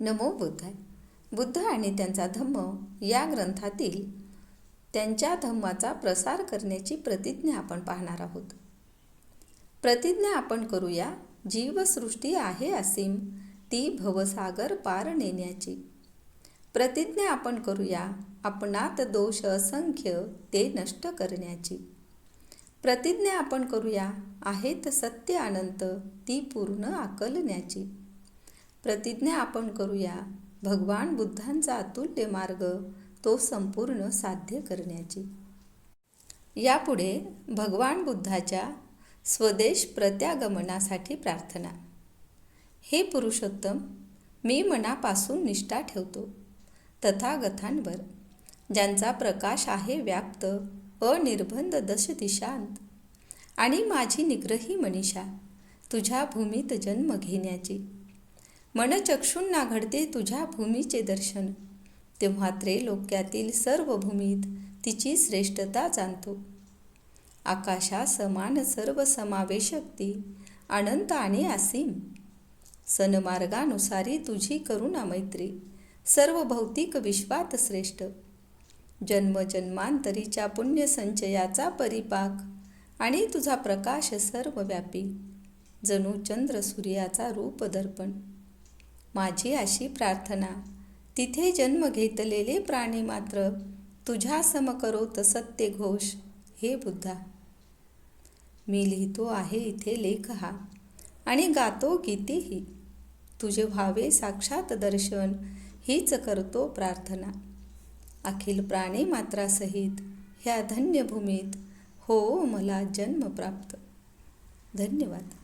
नमो बुद्धाय बुद्ध आणि त्यांचा धम्म या ग्रंथातील त्यांच्या धम्माचा प्रसार करण्याची प्रतिज्ञा आपण पाहणार आहोत. प्रतिज्ञा आपण करूया जीवसृष्टी आहे असीम ती भवसागर पार नेण्याची. प्रतिज्ञा आपण करूया आपणात दोष असंख्य ते नष्ट करण्याची. प्रतिज्ञा आपण करूया आहेत सत्य अनंत ती पूर्ण आकलण्याची. प्रतिज्ञा आपण करूया. भगवान बुद्धांचा अतुल्य मार्ग तो संपूर्ण साध्य करण्याची. यापुढे भगवान बुद्धाच्या स्वदेश प्रत्यागमनासाठी प्रार्थना. हे पुरुषोत्तम मी मनापासून निष्ठा ठेवतो. तथागथांवर ज्यांचा प्रकाश आहे व्याप्त अनिर्बंध दश दिशांत आणि माझी निग्रही मनीषा तुझ्या भूमीत जन्म घेण्याची. मनचक्षूंना घडते तुझ्या भूमीचे दर्शन. तेव्हा त्रैलोक्यातील सर्व भूमीत तिची श्रेष्ठता जाणतो. आकाशा समान सर्व समावेशक ती अनंत आणि असीम. सनमार्गानुसारी तुझी करुणा मैत्री सर्व भौतिक विश्वात श्रेष्ठ. जन्मजन्मांतरीच्या पुण्यसंचयाचा परिपाक आणि तुझा प्रकाश सर्वव्यापी. जणू चंद्र सूर्याचा रूप दर्पण. माझी अशी प्रार्थना. तिथे जन्म घेतलेले प्राणी मात्र तुझ्या सम करो तसत्य घोष हे बुद्धा. मी लिहितो आहे इथे लेख हा आणि गातो गीतेही तुझे व्हावे साक्षात दर्शन हीच करतो प्रार्थना. अखिल प्राणी मात्रासहित ह्या धन्यभूमीत हो मला जन्म प्राप्त. धन्यवाद.